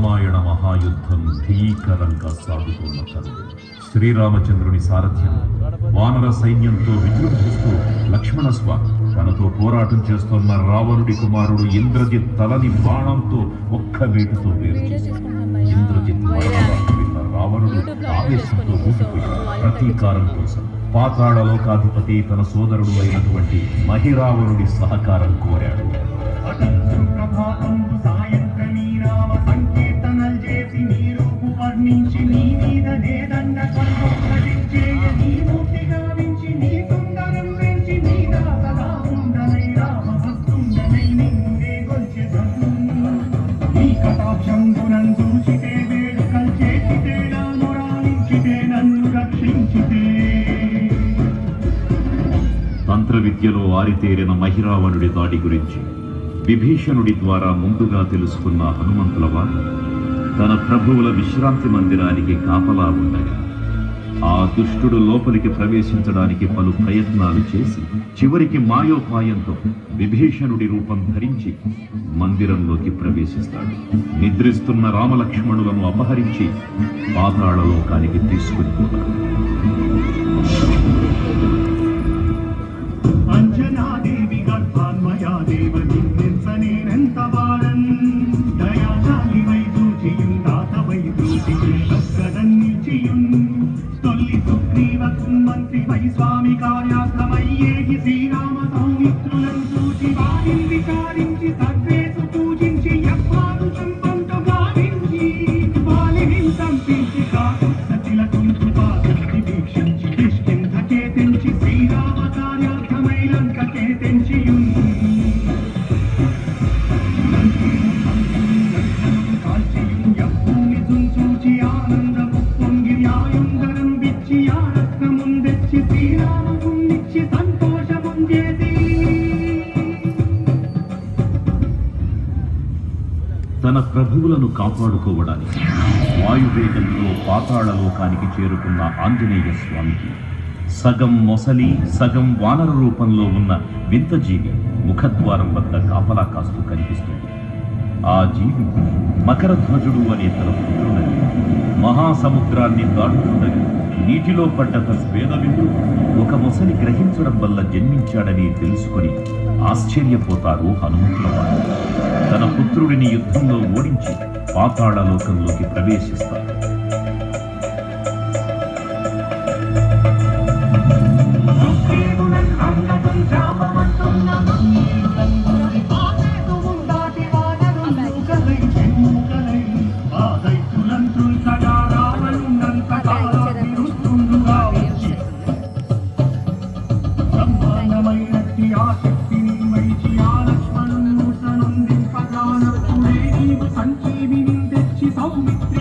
రామాయణ మహాయుద్ధం భీకరంగా సాగుతున్న తరుణం శ్రీరామచంద్రుని సారథ్యం. వానర సైన్యంతో విజృంభిస్తూ లక్ష్మణ తనతో పోరాటం చేస్తున్న రావణుడి కుమారుడు ఇంద్రజిత్ తలని బాణంతో ఒక్క వేటుతో వేరు ఇంద్రజిత్ విన్న రావణుడు ఆవేశంతో ఊగిపోయాడు. ప్రతీకారం కోసం పాతాళ లోకాధిపతి తన సోదరుడు అయినటువంటి మహిరావణుడి సహకారం కోరాడు. వేడుకల్ చేసితే నన్ను రక్షించితే తంత్ర విద్యలో ఆరితేరిన మహిరావణుడి దాడి గురించి విభీషణుడి ద్వారా ముందుగా తెలుసుకున్న హనుమంతుల వారు తన ప్రభువుల విశ్రాంతి మందిరానికి కాపలా ఉండగా ఆ దుష్టుడు లోపలికి ప్రవేశించడానికి పలు ప్రయత్నాలు చేసి చివరికి మాయోపాయంతో విభీషణుడి రూపం ధరించి మందిరంలోకి ప్రవేశిస్తాడు. నిద్రిస్తున్న రామలక్ష్మణులను అపహరించి పాతాళలోకానికి తీసుకుని పోతాడు. తన ప్రభువులను కాపాడుకోవడానికి వాయువేగంతో పాతాళలోకానికి చేరుకున్న ఆంజనేయ స్వామికి సగం మొసలి సగం వానర రూపంలో ఉన్న వింత జీవి ముఖద్వారం వద్ద కాపలా కాస్తూ కనిపిస్తుంది. ఆ జీవి మకరధ్వజుడు అనే తన పుత్రుడని మహాసముద్రాన్ని దాటుతుండగా నీటిలో పడ్డ తన వేదవిందు ఒక మొసలి గ్రహించడం వల్ల జన్మించాడని తెలుసుకొని ఆశ్చర్యపోతారు హనుమంతుల వారు. తన పుత్రుడిని యుద్ధంలో ఓడించి పాతాళలోకంలోకి ప్రవేశిస్తారు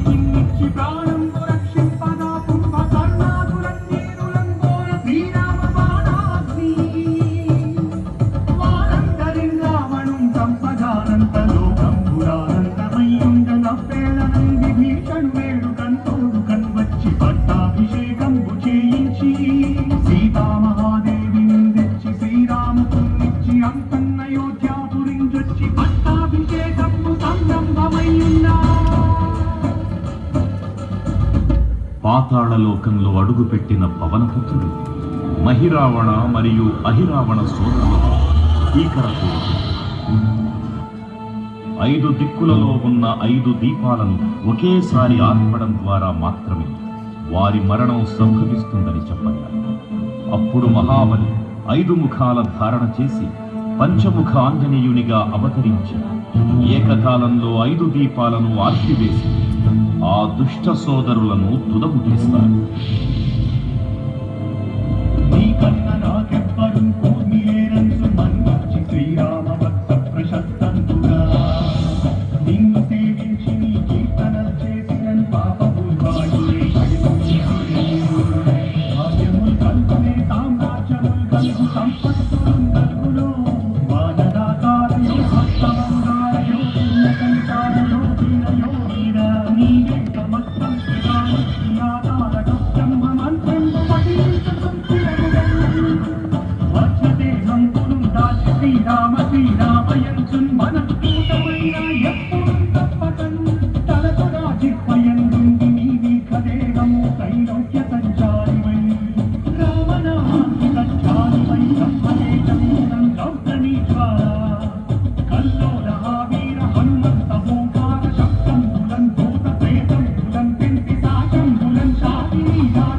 ജിന്നിച്ചു കാണും పాతాళలోకంలో అడుగుపెట్టిన పవనపుత్రుడు మహిరావణ మరియు అహిరావణ సోదరులతో ఐదు దిక్కులలో ఉన్న ఐదు దీపాలను ఒకేసారి ఆర్పడం ద్వారా మాత్రమే వారి మరణం సంభవిస్తుందని చెప్పగలరు అప్పుడు మహాబలి ఐదు ముఖాల ధారణ చేసి పంచముఖ ఆంజనేయునిగా అవతరించి ఏకకాలంలో ఐదు దీపాలను ఆర్పివేసింది ఆ దుష్ట సోదరులను తుదముట్టిస్తారు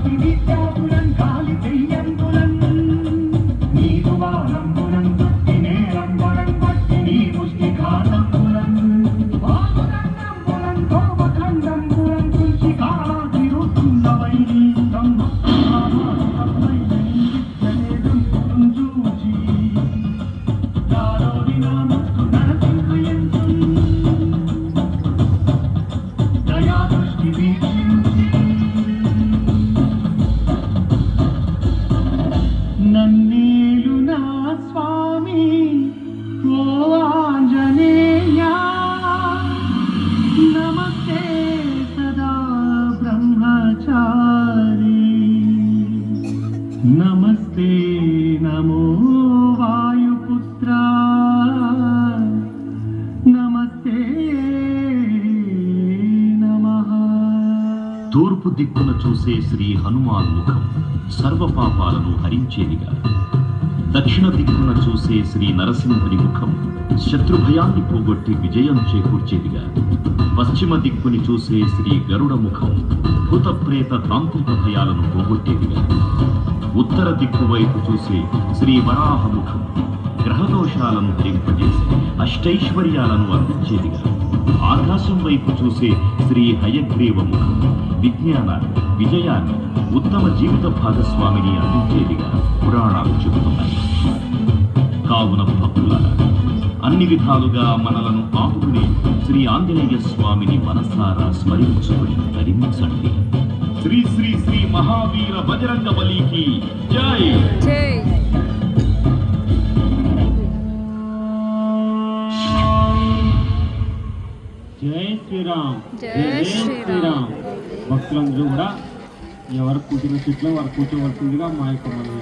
Thank you. నమస్తే నమో వాయుపుత్ర. నమస్తే తూర్పు దిక్కున చూసే శ్రీ హనుమాన్ ముఖం సర్వపాపాలను హరించేదిగా. దక్షిణ దిక్కున చూసే శ్రీ నరసింహుని ముఖం శత్రుభయాన్ని పోగొట్టి విజయం చేకూర్చేదిగా. పశ్చిమ దిక్కుని చూసే శ్రీ గరుడ ముఖం భూతప్రేత తాంత్రిక భయాలను పోగొట్టేదిగా. ఉత్తర దిక్కు వైపు చూసే శ్రీ వరాహముఖం గ్రహదోషాలను ధరింపజేసి అష్టైశ్వర్యాలను అందించేదిగా ఆకాశం వైపు చూసే శ్రీ హయగ్రీవ ముఖం విజ్ఞానాన్ని విజయాన్ని ఉత్తమ జీవిత భాగస్వామిని అందించేదిగా పురాణాలు చెబుతున్నాయి. కావున భక్తులారా అన్ని విధాలుగా మనలను ఆపుకునే శ్రీ ఆంజనేయ స్వామిని మనసారా స్మరించుకుని ధరించండి శ్రీ శ్రీ శ్రీ మహావీర బజరంగ బలికి జై జై జై శ్రీరామ్ జై శ్రీరామ్. భక్తులందరూ కూడా ఎవరు కూర్చున్న సీట్లో వారు కూర్చోవలసిందిగా మా యొక్క మనవి